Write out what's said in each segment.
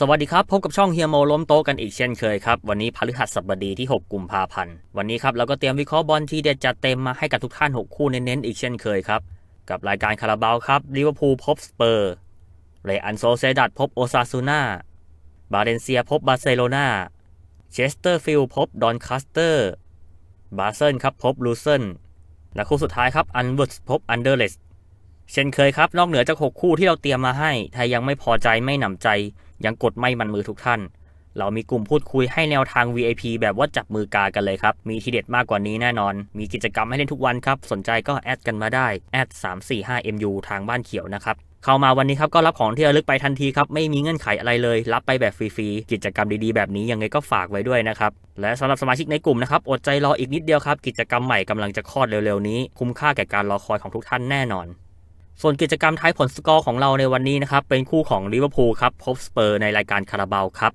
สวัสดีครับ พบกับช่องเฮียโมล้มโต๊ะกันอีกเช่นเคยครับ วันนี้พฤหัสบดีที่ 6 กุมภาพันธ์ วันนี้ครับเราก็เตรียมวิเคราะห์บอลทีเด็ดจัดเต็มมาให้กับทุกท่าน 6 คู่เน้นๆอีกเช่นเคยครับ กับรายการคาราบาวครับลิเวอร์พูลพบสเปอร์เรอันโซเซดัดพบโอซาซูนาบาเลนเซียพบบาร์เซโลนาเชสเตอร์ฟิลด์พบดอนคัสเตอร์บาเซนครับพบลูเซนและคู่สุดท้ายครับอันเวิร์ดพบอันเดอร์เลสเช่นเคยครับนอกเหนือจาก 6 คู่ที่เราเตรียมมาให้ถ้ายังไม่พอใจไม่หนำใจ ยังกดไม่มันมือทุกท่าน เรามีกลุ่มพูดคุยให้แนวทาง VIP แบบว่าจับมือกากันเลยครับ มีทีเด็ดมากกว่านี้แน่นอน มีกิจกรรมให้เล่นทุกวันครับ สนใจก็แอดกันมาได้แอด 345MU ทางบ้านเขียวนะครับเข้ามาวันนี้ครับก็รับของที่ระลึกไปทันทีครับ ไม่มีเงื่อนไขอะไรเลย รับไปแบบฟรีๆ กิจกรรมดีๆ แบบนี้ยังไงก็ฝากไว้ด้วยนะครับ และสำหรับสมาชิกในกลุ่มนะครับ อดใจรออีกนิดเดียวครับ กิจกรรมใหม่กำลังจะคลอดเร็วๆนี้ คุ้มค่าแก่การรอคอยของทุกท่านแน่นอน ส่วนกิจกรรมทายผลสกอร์ของเราในวันนี้นะครับ เป็นคู่ของลิเวอร์พูลครับพบสเปอร์ในรายการคาราบาวครับ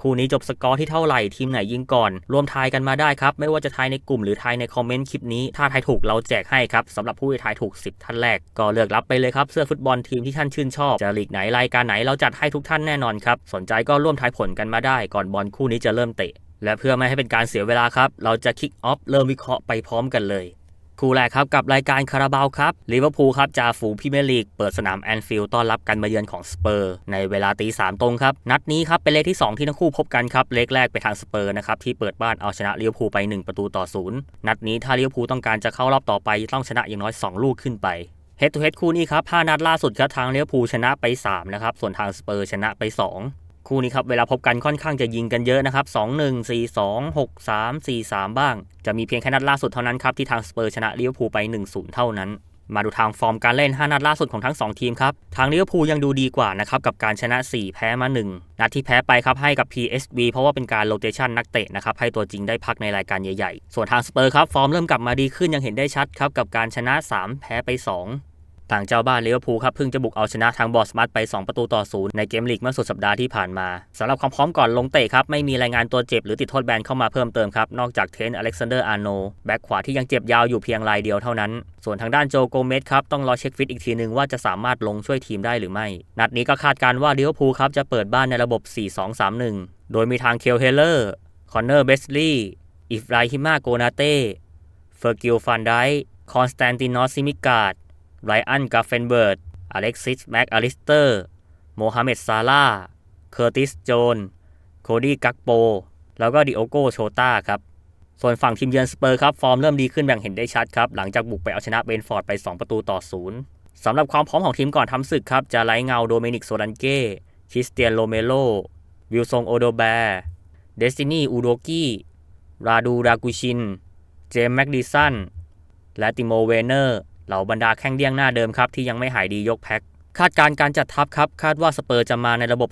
คู่นี้จบสกอร์ที่เท่าไหร่ทีมไหนยิงก่อน รวมทายกันมาได้ครับ ไม่ว่าจะทายในกลุ่มหรือทายในคอมเมนต์คลิปนี้ ถ้าทายถูกเราแจกให้ครับสำหรับผู้ที่ทายถูก 10 ท่านแรก ก็เลือกรับไปเลยครับ เสื้อฟุตบอลทีมที่ท่านชื่นชอบจะลีกไหนรายการไหนเราจัดให้ทุกท่านแน่นอนครับสนใจก็ร่วมทายผลกันมาได้ ก่อนบอลคู่นี้จะเริ่มเตะและเพื่อไม่ให้เป็นการเสียเวลาครับเราจะคิกออฟเริ่มวิเคราะห์ไปพร้อมกันเลย คู่แรกครับกับรายการคาราบาวครับลิเวอร์พูลครับจ่าฝูงพรีเมียร์ลีกเปิดสนามแอนฟิลด์ต้อนรับการมาเยือนของสเปอร์ ในเวลาตีสามตรงครับ นัดนี้ครับเป็นเลขที่ 2 ที่ทั้งคู่พบกันครับ เลขแรกไปทางสเปอร์นะครับที่เปิดบ้านเอาชนะลิเวอร์พูลไป 1 ประตูต่อศูนย์นัดนี้ถ้าลิเวอร์พูลต้องการจะเข้ารอบต่อไปต้องชนะอย่างน้อย 2 ลูกขึ้นไปเฮดทูเฮดคู่นี้ครับ 5 นัดล่าสุดครับทางลิเวอร์พูลชนะไป 3 นะครับ ส่วนทางสเปอร์ชนะไป 2 คู่นี้ครับเวลาพบกันค่อนข้างจะยิงกันเยอะนะครับ 2 1 4 2 6 3 4 3 บ้าง จะมีเพียงแค่นัดล่าสุดเท่านั้นครับที่ทางสเปอร์ชนะลิเวอร์พูลไป 1-0 เท่านั้น มาดูทางฟอร์มการเล่น 5 นัดล่าสุดของทั้ง 2 ทีมครับ ทางลิเวอร์พูลยังดูดีกว่านะครับกับการชนะ 4 แพ้มา 1 นัดที่แพ้ไปครับให้กับ PSV เพราะว่าเป็นการโรเตชันนักเตะนะครับให้ตัวจริงได้พักในรายการใหญ่ๆ ส่วนทางสเปอร์ครับฟอร์มเริ่มกลับมาดีขึ้นยังเห็นได้ชัดครับกับการชนะ 3 แพ้ไป 2 ทางเจ้าบ้านลิเวอร์พูลครับเพิ่งจะบุกเอาชนะทางบอสมัตไป 2 ประตูต่อศูนย์ในเกมลีกเมื่อสุดสัปดาห์ที่ผ่านมาสำหรับความพร้อมก่อนลงเตะครับไม่มีรายงานตัวเจ็บหรือติดโทษแบนเข้ามาเพิ่มเติมครับนอกจากเทนอเล็กซานเดอร์อาร์โนแบ็กขวาที่ยังเจ็บยาวอยู่เพียงรายเดียวเท่านั้น ส่วนทางด้านโจโกเมสครับต้องรอเช็คฟิตอีกทีนึงว่าจะสามารถลงช่วยทีมได้หรือไม่ นัดนี้ก็คาดการณ์ว่าลิเวอร์พูลครับจะเปิดบ้านในระบบ 4-2-3-1 โดยมีทางเคลเฮเลอร์คอนเนอร์เบสลีย์อิฟไรฮิมาโกนาเต้เฟอร์กิลฟันไดคอนสแตนตินอสซิมิกาด ไรอันกาเฟนเบิร์ด อเล็กซิส แม็กอลิสเตอร์ โมฮัมเหม็ดซาลาเคอร์ติส โจน โคดี้ กักโป แล้วก็ดิโอโกโชตาครับ ส่วนฝั่งทีมเยือนสเปอร์ครับ ฟอร์มเริ่มดีขึ้นแบ่งเห็นได้ชัดครับ หลังจากบุกไปเอาชนะเบนฟอร์ดไป 2 ประตูต่อศูนย์สำหรับความพร้อมของทีมก่อนทำศึกครับ จะไล่เงาโดเมนิกโซลันเก้คริสเตียนโรเมโล วิลซงโอโดแบร์เดสตินีอูโดกี้ ราดูรากูชิน เจมส์แม็กดิสัน และติโมเวเนอร์ เหล่าบรรดาแข้งเดี้ยงหน้าเดิมครับที่ยังไม่หายดียกแพ็คคาดการณ์การจัดทัพครับ คาดว่าสเปอร์จะมาในระบบ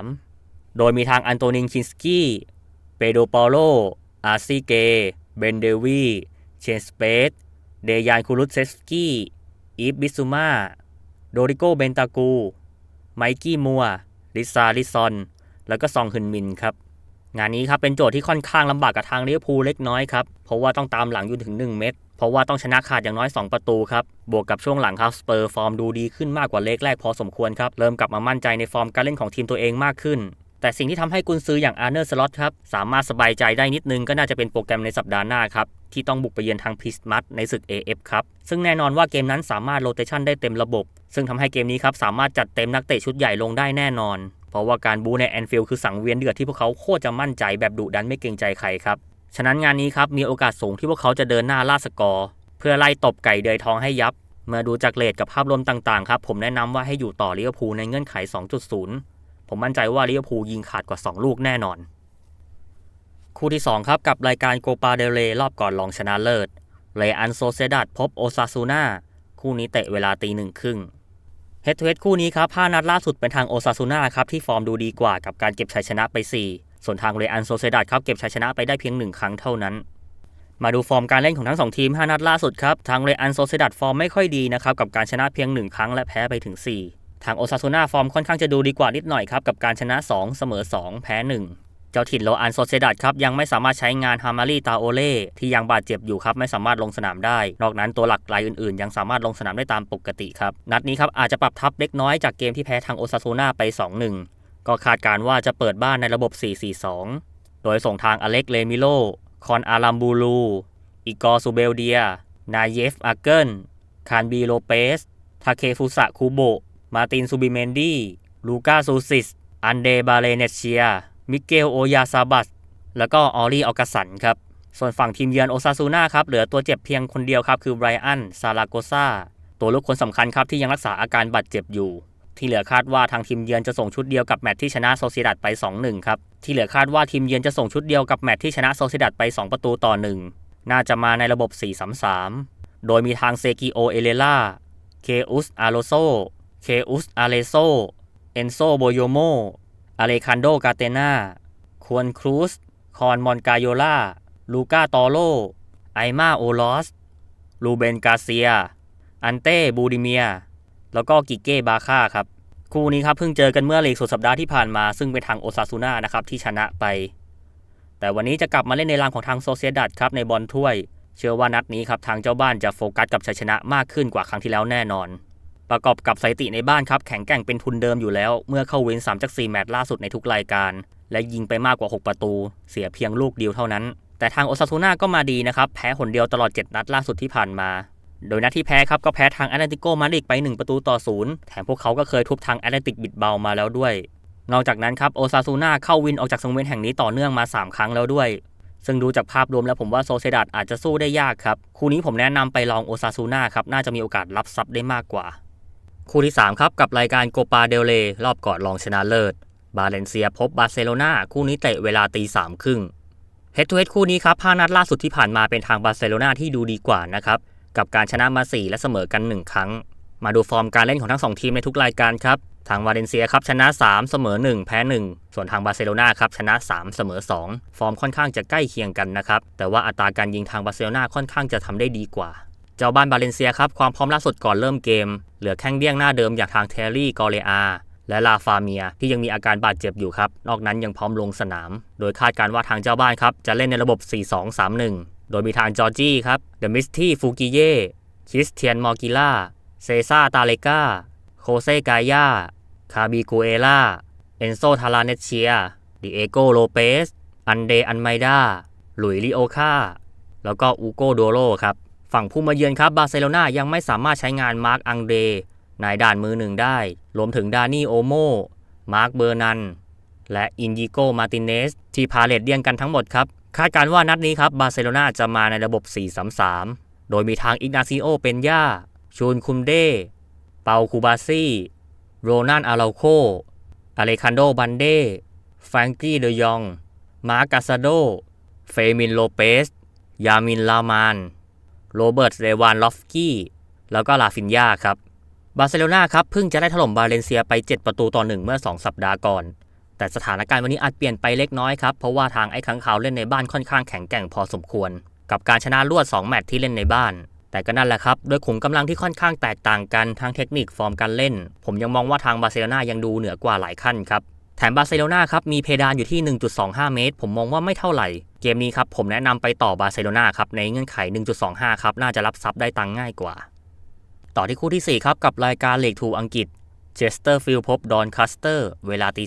4-3-3 โดยมีทางอันโตนินคินสกี้เปโดปาโล อาร์ซีเก เบนเดวี เชนสเปซเดยานคูรุตเซสกี้ อีฟบิซูมา โดริโกเบนตากู ไมกี้มัว ลิซาลิซอน แล้วก็ซองฮึนมินครับ งานนี้ครับเป็นโจทย์ที่ค่อนข้างลำบากกับทางลิเวอร์พูลเล็กน้อยครับ เพราะว่าต้องตามหลังอยู่ถึง 1 เม็ด เพราะว่าต้องชนะขาดอย่างน้อย 2 ประตูครับ บวกกับช่วงหลังครับสเปอร์ฟอร์มดูดีขึ้นมากกว่าเลขแรกพอสมควรครับ เริ่มกลับมามั่นใจในฟอร์มการเล่นของทีมตัวเองมากขึ้น แต่สิ่งที่ทำให้กุนซืออย่างอาร์เนอร์สล็อตครับ สามารถสบายใจได้นิดนึงก็น่าจะเป็นโปรแกรมในสัปดาห์หน้าครับ ที่ต้องบุกไปเยือนทางพิสมัตในศึก AF ครับ ซึ่งแน่นอนว่าเกมนั้นสามารถโรเตชันได้เต็มระบบ ซึ่งทำให้เกมนี้ครับสามารถจัดเต็มนักเตะชุดใหญ่ลงได้แน่นอน เพราะว่าการบูในแอนฟิลด์คือสังเวียนเดือดที่พวกเขาโคตรจะมั่นใจแบบดุดันไม่เกรงใจใครครับ ฉะนั้นงานนี้ครับมีโอกาสสูงที่พวกเขาจะเดินหน้าล่าสกอร์ เพื่อไล่ตบไก่เดยทองให้ยับ เมื่อดูจากเลทกับภาพรวมต่างๆครับผมแนะนำว่าให้อยู่ต่อลิเวอร์พูลในเงื่อนไข 2.0 ผมมั่นใจว่าลิเวอร์พูลยิงขาดกว่า 2 ลูกแน่นอน คู่ที่ 2 ครับกับรายการโกปาเดเรรอบก่อนรองชนะเลิศเรอันโซเซดัดพบโอซาซูนาคู่นี้เตะเวลาตีหนึ่งครึ่งเฮดทูเฮดคู่นี้ครับ5นัดล่าสุดเป็นทางโอซาซูนาครับที่ฟอร์มดูดีกว่ากับการเก็บชัยชนะไป 4 ส่วนทางเรอันโซเซดัดครับเก็บชัยชนะไปได้เพียง 1 ครั้งเท่านั้น มาดูฟอร์มการเล่นของทั้ง 2 ทีม 5 นัดล่าสุดครับทางเรอันโซเซดัดฟอร์มไม่ค่อยดีนะครับกับการชนะเพียง 1 ครั้งและแพ้ไปถึง 4 ทางโอซาซูนาฟอร์มค่อนข้างจะดูดีกว่านิดหน่อยครับกับการชนะ 2 เสมอ 2 แพ้1เจ้าถิ่นโลอันโซเซดัดครับยังไม่สามารถใช้งานฮามารีตาโอเล่ที่ยังบาดเจ็บอยู่ครับไม่สามารถลงสนามได้ นอกนั้นตัวหลักรายอื่นๆ ยังสามารถลงสนามได้ตามปกติครับ นัดนี้ครับอาจจะปรับทับเล็กน้อยจากเกมที่แพ้ทางโอซาซูนาไป 2-1 ก็คาดการว่าจะเปิดบ้านในระบบ 4-4-2 โดยส่งทางอเล็กเลมิโล คอนอารัมบูลู อิกอร์ซูเบลเดีย นายเยฟอาเกิล คานบีโลเปส ทาเคฟุสะคูโบ มาตินซูบิเมนดีลูกาซูซิส อันเดบาเลเนเชีย มิเกลโอยาซาบัส แล้วก็ออรี่ออกัสันครับ ส่วนฝั่งทีมเยือนโอซาซูน่าครับ เหลือตัวเจ็บเพียงคนเดียวครับ คือไบรอัน ซาลาโกซาตัวลูกคนสำคัญครับที่ยังรักษาอาการบาดเจ็บอยู่ ที่เหลือคาดว่าทางทีมเยือนจะส่งชุดเดียวกับแมตช์ที่ชนะโซซียดัดไป 2-1 ครับ ที่เหลือคาดว่าทีมเยือนจะส่งชุดเดียวกับแมตช์ที่ชนะโซซียดัดไป 2 ประตูต่อ 1 น่าจะมาในระบบ 4-3-3 โดยมีทางเซกิโอเอเลล่า เคอุสอาโลโซ เคอุสอาเลโซ เอนโซโบโยโมอเลคันโดกาเตนาควนครูส คอนมอนกาโยล่า ลูกาตอโล ไอมาโอลอส ลูเบนกาเซีย อันเต้บูดิเมีย แล้วก็กิเก้บาค่าครับ คู่นี้ครับเพิ่งเจอกันเมื่อลีกสุดสัปดาห์ที่ผ่านมา ซึ่งเป็นทางโอซาซูน่านะครับที่ชนะไป แต่วันนี้จะกลับมาเล่นในรางของทางโซเซียดัดครับในบอลถ้วย เชื่อว่านัดนี้ครับทางเจ้าบ้านจะโฟกัสกับชัยชนะมากขึ้นกว่าครั้งที่แล้วแน่นอน ประกอบกับสถิติในบ้านครับแข็งแกร่งเป็นทุนเดิมอยู่แล้ว เมื่อเข้าเว้น3จาก4แมตช์ล่าสุดในทุกรายการ และยิงไปมากกว่า 6 ประตู เสียเพียงลูกเดียวเท่านั้นแต่ทางโอซาซูน่าก็มาดีนะครับ แพ้หนเดียวตลอด 7 นัดล่าสุดที่ผ่านมา โดยนัดที่แพ้ครับก็แพ้ทางแอตเลติโกมาดริดไป 1 ประตูต่อศูนย์แถมพวกเขาก็เคยทุบทางแอตเลติกบิดเบามาแล้วด้วย นอกจากนั้นครับโอซาซูน่าเข้าวินออกจากสังเวียนแห่งนี้ต่อเนื่องมา 3 ครั้งแล้วด้วย ซึ่งดูจากภาพรวมแล้วผมว่าโซเซดัดอาจจะสู้ได้ยากครับ คู่นี้ผมแนะนำไปลองโอซาซูน่าครับน่าจะมีโอกาสรับซับได้มากกว่า คู่ที่3ครับกับรายการโกปาเดลเลรอบก่อนรองชนะเลิศบาเลนเซียพบบาร์เซโลนาคู่นี้เตะเวลาตีสามครึ่งเฮดทูเฮดคู่นี้ครับห้านัดล่าสุดที่ผ่านมาเป็นทางบาร์เซโลนาที่ดูดีกว่านะครับ กับการชนะมา 4 และเสมอกัน 1 ครั้ง มาดูฟอร์มการเล่นของทั้ง 2 ทีมในทุกรายการครับ ทางวาเลนเซียครับชนะ 3 เสมอ 1 แพ้ 1 ส่วนทางบาร์เซโลนาครับชนะ 3 เสมอ 2 ฟอร์มค่อนข้างจะใกล้เคียงกันนะครับ แต่ว่าอัตราการยิงทางบาร์เซโลนาค่อนข้างจะทำได้ดีกว่า เจ้าบ้านบาเลนเซียครับความพร้อมล่าสุดก่อนเริ่มเกม เหลือแข้งเดี้ยงหน้าเดิมอย่างทางเทรี่กอเลอาและลาฟาเมียที่ยังมีอาการบาดเจ็บอยู่ครับ นอกนั้นยังพร้อมลงสนาม โดยคาดการว่าทางเจ้าบ้านครับ จะเล่นในระบบ 4-2-3-1 โดยมีทางจอร์จี้ครับเดมิสตี้ฟูกิเย่คริสเทียนมอร์กิล่าเซซาตาเลกาโคเซกายาคาบิกูเอล่าเอนโซทาราเนเชียดิเอโกโลเปสอันเดอันไมดาหลุยลิโอคาแล้วก็อูโกโดโรครับฝั่งผู้มาเยือนครับบาร์เซโลนายังไม่สามารถใช้งานมาร์กอังเดนายด่านมือหนึ่งได้ รวมถึงดานี่โอโมมาร์กเบอร์นัน และอินยิโกมาติเนส ที่พาเลตเดียงกันทั้งหมดครับ คาดการว่านัดนี้ครับบาร์เซโลนาจะมาในระบบ 4-3-3 โดยมีทางอิกนาซิโอเปนยาชูนคุมเด เปาคูบาซี่ โรนันอาราโค อเลคันโดบันเดแฟรงกี้เดยอง มาร์กาซาโด เฟมินโลเปส ยามินลามาน โรเบิร์ตเรวานลอฟกี้ แล้วก็ลาฟินยาครับ บาร์เซโลนาครับเพิ่งจะได้ถล่มบาเลนเซียไป 7 ประตูต่อหนึ่งเมื่อ 2 สัปดาห์ก่อน แต่สถานการณ์วันนี้อาจเปลี่ยนไปเล็กน้อยครับ เพราะว่าทางไอ้ขังขาวเล่นในบ้านค่อนข้างแข็งแกร่งพอสมควร กับการชนะรวด 2 แมตช์ที่เล่นในบ้าน แต่ก็นั่นแหละครับด้วยขุมกำลังที่ค่อนข้างแตกต่างกันทางเทคนิคฟอร์มการเล่น ผมยังมองว่าทางบาร์เซโลนายังดูเหนือกว่าหลายขั้นครับแถมบาร์เซโลนาครับมีเพดานอยู่ที่ 1.25 เมตร ผมมองว่าไม่เท่าไหร่ เกมนี้ครับผมแนะนำไปต่อบาร์เซโลนาครับในเงื่อนไข 1.25 ครับน่าจะรับซับได้ตังง่ายกว่า ต่อที่คู่ที่ 4 ครับกับรายการเลกทูอังกฤษ เชสเตอร์ฟิลด์พบดอนคัสเตอร์เวลาตี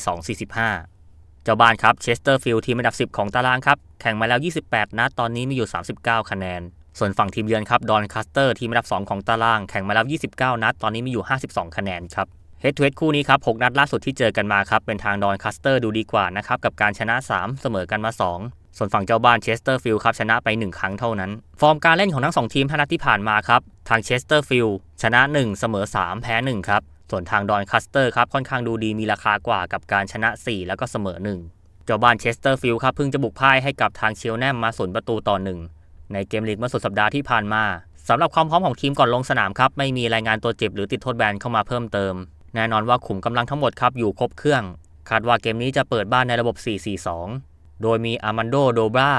2.45 เจ้าบ้านครับเชสเตอร์ฟิลด์ทีมอันดับ 10 ของตารางครับ แข่งมาแล้ว 28 นัดตอนนี้มีอยู่ 39 คะแนน ส่วนฝั่งทีมเยือนครับดอนคัสเตอร์ทีมอันดับ 2 ของตาราง แข่งมาแล้ว 29 นัดตอนนี้มีอยู่ 52 คะแนนครับเฮดทูเฮดคู่นี้ครับ 6 นัดล่าสุดที่เจอกันมาครับ เป็นทางดอนคัสเตอร์ดูดีกว่านะครับ กับการชนะ 3 เสมอกันมา 2 ส่วนฝั่งเจ้าบ้านเชสเตอร์ฟิลด์ครับ ชนะไป 1 ครั้งเท่านั้น ฟอร์มการเล่นของทั้ง 2 ทีม5นัดที่ผ่านมาครับ ทางเชสเตอร์ฟิลด์ชนะ 1 เสมอ 3 แพ้ 1 ครับ ส่วนทางดอนคัสเตอร์ครับค่อนข้างดูดีมีราคากว่ากับการชนะ 4 แล้วก็เสมอ 1 เจ้าบ้านเชสเตอร์ฟิลด์ครับเพิ่งจะบุกพ่ายให้กับทางเชลแนมมาสวนประตูต่อหนึ่งในเกมลีกเมื่อสุดสัปดาห์ที่ผ่านมาสำหรับความพร้อมของทีมก่อนลงสนามครับไม่มีรายงานตัวเจ็บหรือติดโทษแบนเข้ามาเพิ่มเติม แน่นอนว่าขุมกำลังทั้งหมดครับอยู่ครบเครื่อง คาดว่าเกมนี้จะเปิดบ้านในระบบ 4-4-2 โดยมีอามันโดโดบรา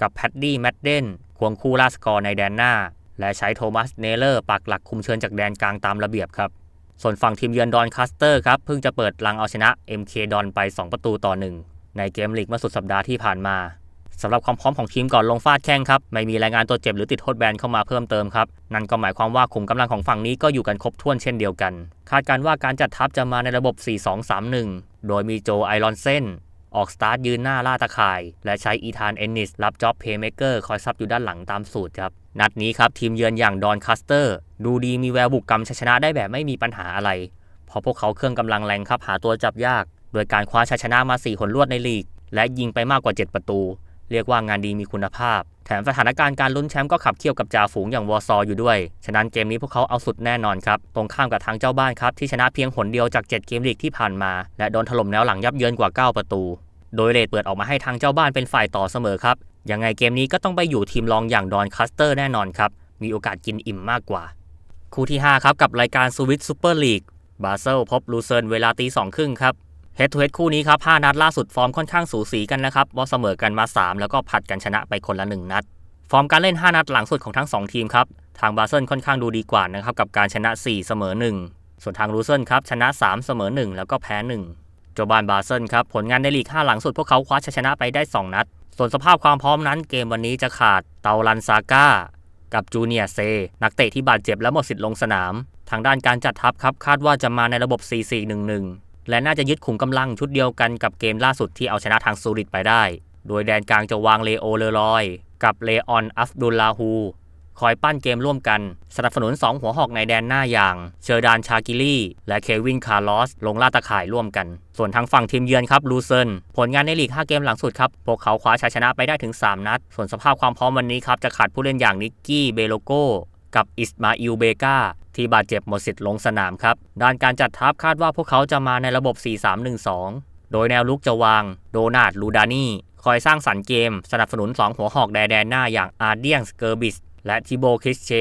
กับแพดดี้แมดเดนควงคู่ล่าสกอร์ในแดนหน้า และใช้โทมัสเนเลอร์ปักหลักคุมเชิญจากแดนกลางตามระเบียบครับ ส่วนฝั่งทีมเยือนดอนคัสเตอร์ครับเพิ่งจะเปิดลังเอาชนะ MK ดอนไป 2 ประตูต่อ 1 ในเกมลีกเมื่อสุดสัปดาห์ที่ผ่านมาสำหรับความพร้อมของทีมก่อนลงฟาดแข้งครับ ไม่มีรายงานตัวเจ็บหรือติดโทษแบนเข้ามาเพิ่มเติมครับ นั่นก็หมายความว่าขุมกำลังของฝั่งนี้ก็อยู่กันครบถ้วนเช่นเดียวกัน คาดการว่าการจัดทัพจะมาในระบบ 4-2-3-1 โดยมีโจไอรอนเซน ออกสตาร์ทยืนหน้าล่าตะข่าย และใช้อีธานเอนนิสรับจ็อบเพย์เมเกอร์คอยซับอยู่ด้านหลังตามสูตรครับ นัดนี้ครับทีมเยือนอย่างดอนคัสเตอร์ ดูดีมีแววบุกกำชัยชนะได้แบบไม่มีปัญหาอะไร เพราะพวกเขาเครื่องกำลังแรงครับหาตัวจับยาก โดยการคว้าชัยชนะมา4หนรวดในลีก และยิงไปมากกว่า 7 ประตู เรียกว่างานดีมีคุณภาพ แถมสถานการณ์การลุ้นแชมป์ก็ขับเคี่ยวกับจ่าฝูงอย่างวอร์ซออยู่ด้วย ฉะนั้นเกมนี้พวกเขาเอาสุดแน่นอนครับตรงข้ามกับทางเจ้าบ้านครับที่ชนะเพียงหนเดียวจาก 7 เกมลีกที่ผ่านมา และโดนถล่มแนวหลังยับเยินกว่า 9 ประตู โดยเลดเปิดออกมาให้ทางเจ้าบ้านเป็นฝ่ายต่อเสมอครับ ยังไงเกมนี้ก็ต้องไปอยู่ทีมรองอย่างดอนคัสเตอร์แน่นอนครับ มีโอกาสกินอิ่มมากกว่า คู่ที่ 5 ครับ กับรายการสวิตซูเปอร์ลีกบาเซลพบลูเซิร์นเวลาตีสองครึ่งครับเฮดทูเฮดคู่นี้ครับ 5 นัดล่าสุดฟอร์มค่อนข้างสูสีกันนะครับว่าเสมอกันมา 3 แล้วก็ผัดกันชนะไปคนละ 1 นัด ฟอร์มการเล่น 5 นัดหลังสุดของทั้ง 2 ทีมครับ ทางบาเซิลค่อนข้างดูดีกว่านะครับกับการชนะ 4 เสมอ 1 ส่วนทางลูเซิร์นครับชนะ 3 เสมอ 1 แล้วก็แพ้ 1 โจบานบาเซิลครับ ผลงานในลีก 5 หลังสุดพวกเขาคว้าชัยชนะไปได้ 2 นัด ส่วนสภาพความพร้อมนั้นเกมวันนี้จะขาดเตาลันซาก้า กับจูเนียเซ นักเตะที่บาดเจ็บและหมดสิทธิ์ลงสนาม ทางด้านการจัดทัพครับ คาดว่าจะมาในระบบ 4-4-1-1 และน่าจะยึดขุมกำลังชุดเดียวกันกับเกมล่าสุดที่เอาชนะทางซูริตไปได้ โดยแดนกลางจะวางเลโอเลรอย กับเลออนอัฟดุลลาฮู คอยปั้นเกมร่วมกัน สนับสนุน 2 หัวหอกในแดนหน้าอย่าง เชอร์ดานชากิลี่ และเควินคาร์ลอส ลงล่าตะข่ายร่วมกัน ส่วนทางฝั่งทีมเยือนครับลูเซนผลงานในลีก 5 เกมหลังสุดครับ พวกเขาคว้าชัยชนะไปได้ถึง 3 นัด ส่วนสภาพความพร้อมวันนี้ครับจะขาดผู้เล่นอย่างนิกกี้เบโลโกกับอิสมาอิลเบกาที่บาดเจ็บหมดสิทธิ์ลงสนามครับด้านการจัดทัพคาดว่าพวกเขาจะมาในระบบ 4-3-1-2 โดยแนวลุกจะวาง โดนาดลูดานี่คอยสร้างสรรค์เกม สนับสนุน 2 หัวหอกแดนแดนหน้าอย่างอาร์เดียงสเกอร์บิส และทิโบคริสเช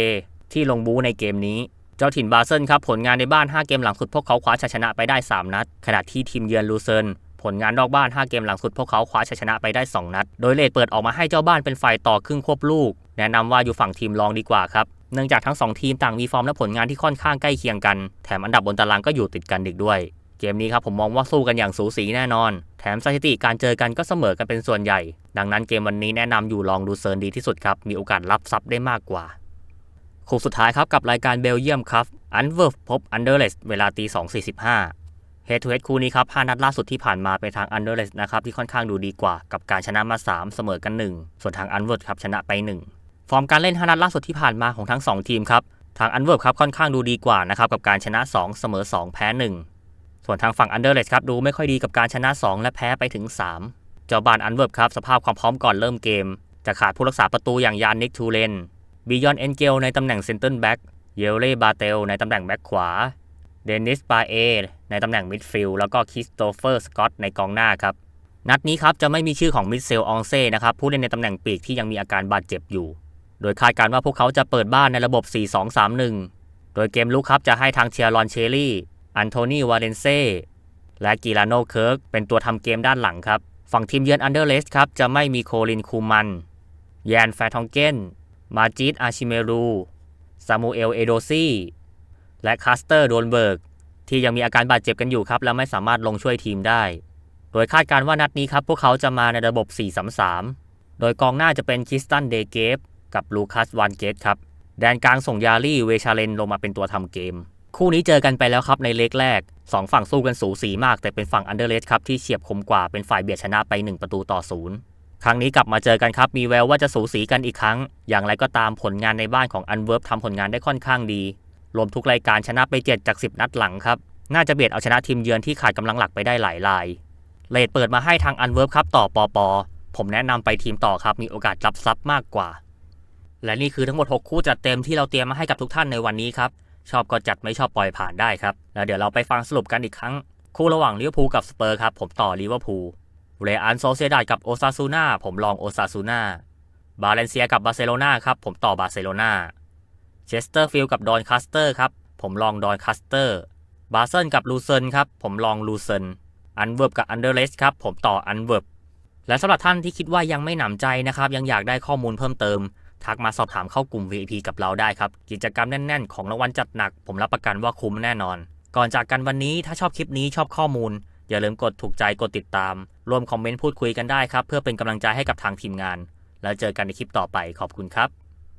ที่ลงบูในเกมนี้ เจ้าถิ่นบาเซิลครับผลงานในบ้าน 5 เกมหลังสุดพวกเขาคว้าชัยชนะไปได้ 3 นัด ขณะที่ทีมเยือนลูเซินผลงานนอกบ้าน 5 เกมหลังสุดพวกเขาคว้าชัยชนะไปได้ 2 นัด โดยเลดเปิดออกมาให้เจ้าบ้านเป็นฝ่ายต่อครึ่งควบลูก แนะนำว่าอยู่ฝั่งทีมรองดีกว่าครับเนื่องจากทั้ง 2 ทีมต่างมีฟอร์มและผลงานที่ค่อนข้างใกล้เคียงกัน แถมอันดับบนตารางก็อยู่ติดกันอีกด้วย เกมนี้ครับผมมองว่าสู้กันอย่างสูสีแน่นอน แถมสถิติการเจอกันก็เสมอกันเป็นส่วนใหญ่ ดังนั้นเกมวันนี้แนะนำอยู่ลองดูเซิร์นดีที่สุดครับ มีโอกาสรับซับได้มากกว่าคู่สุดท้ายครับกับรายการเบลเยียมครับอันเวิร์ฟพบอันเดอร์เลสเวลาตี2.45เฮดทูเฮดคู่นี้ครับ5นัดล่าสุดที่ผ่านมาเป็นทางอันเดอร์เลสนะครับที่ค่อนข้างดูดีกว่ากับการชนะมา 3 เสมอกัน 1 ส่วนทางอันเวิร์ดครับชนะไป 1 ฟอร์มการเล่น5นัดล่าสุดที่ผ่านมาของทั้ง 2 ทีมครับทางอันเวิร์ดครับค่อนข้างดูดีกว่านะครับกับการชนะ 2 เสมอ 2 แพ้ 1 ส่วนทางฝั่งอันเดอร์เลสครับดูไม่ค่อยดีกับการชนะ 2 และแพ้ไปถึง 3 เจ้าบ้านอันเวิร์ดครับสภาพความพร้อมก่อนเริ่มเกม จะขาดผู้รักษาประตูอย่างยานนิกทูเลนบิยอนเอนเกลในตำแหน่งเซนเตอร์แบ็กเยลเล่บาเตลในตำแหน่งแบ็กขวาเดนิสปาเอในตำแหน่งมิดฟิลด์แล้วก็คริสโตเฟอร์สกอตในกองหน้าครับ นัดนี้ครับจะไม่มีชื่อของมิเซลอองเซ่นะครับผู้เล่นในตำแหน่งปีกที่ยังมีอาการบาดเจ็บอยู่ โดยคาดการณ์ว่าพวกเขาจะเปิดบ้านในระบบ 4-2-3-1 โดยเกมลุกครับจะให้ทางเชียร์ลอนเชลลี่ อันโทนีวาเลนเซ่และกิลาโนเคิร์กเป็นตัวทำเกมด้านหลังครับ ฝั่งทีมเยือนอันเดอร์เลสครับจะไม่มีโคลินคูมันแยนแฟทองเกนมาจิดอาชิเมรูซามูเอลเอโดซีและคาสเตอร์โดนเบิร์กที่ยังมีอาการบาดเจ็บกันอยู่ครับ และไม่สามารถลงช่วยทีมได้ โดยคาดการณ์ว่านัดนี้ครับ พวกเขาจะมาในระบบ 4-3-3 โดยกองหน้าจะเป็นคิสตันเดเกฟกับลูคัสวานเกตครับ แดนกลางส่งยาลี่เวชาเลนลงมาเป็นตัวทำเกม คู่นี้เจอกันไปแล้วครับในเล็กแรก 2 ฝั่งสู้กันสูสีมาก แต่เป็นฝั่งอันเดอร์เลสครับที่เฉียบคมกว่าเป็นฝ่ายเบียดชนะไป 1 ประตูต่อศูนย์ครั้งนี้กลับมาเจอกันครับ มีแววว่าจะสูสีกันอีกครั้ง อย่างไรก็ตามผลงานในบ้านของอันเวิร์บทำผลงานได้ค่อนข้างดี รวมทุกรายการชนะไป 7 จาก 10 นัดหลังครับ น่าจะเบียดเอาชนะทีมเยือนที่ขาดกำลังหลักไปได้หลายรายเลดเปิดมาให้ทางอันเวิร์บครับต่อปอปอผมแนะนำไปทีมต่อครับมีโอกาสรับซับมากกว่า และนี่คือทั้งหมด 6 คู่จัดเต็มที่เราเตรียมมาให้กับทุกท่านในวันนี้ครับ ชอบก็จัดไม่ชอบปล่อยผ่านได้ครับ แล้วเดี๋ยวเราไปฟังสรุปกันอีกครั้ง คู่ระหว่างลิเวอร์พูลกับสเปอร์ครับ ผมต่อลิเวอร์พูลเรอันโซเซดาดกับโอซาซูนาผมลองโอซาซูนาบาเลนเซียกับบาร์เซโลนาครับ ผมต่อบาร์เซโลนาเชสเตอร์ฟิลด์กับดอนคัสเตอร์ครับ ผมลองดอนคัสเตอร์บาเซิลกับลูเซนครับ ผมลองลูเซนอันเวิร์บกับอันเดอร์เลสครับ ผมต่ออันเวิร์บและสำหรับท่านที่คิดว่ายังไม่หนำใจนะครับ ยังอยากได้ข้อมูลเพิ่มเติม ทักมาสอบถามเข้ากลุ่ม VIP กับเราได้ครับ กิจกรรมแน่น ๆ ของรางวัลจัดหนัก ผมรับประกันว่าคุ้มแน่นอน ก่อนจากกันวันนี้ถ้าชอบคลิปนี้ชอบข้อมูล อย่าลืมกดถูกใจกดติดตามรวมคอมเมนต์พูดคุยกันได้ครับ เพื่อเป็นกำลังใจให้กับทางทีมงาน แล้วเจอกันในคลิปต่อไปขอบคุณครับ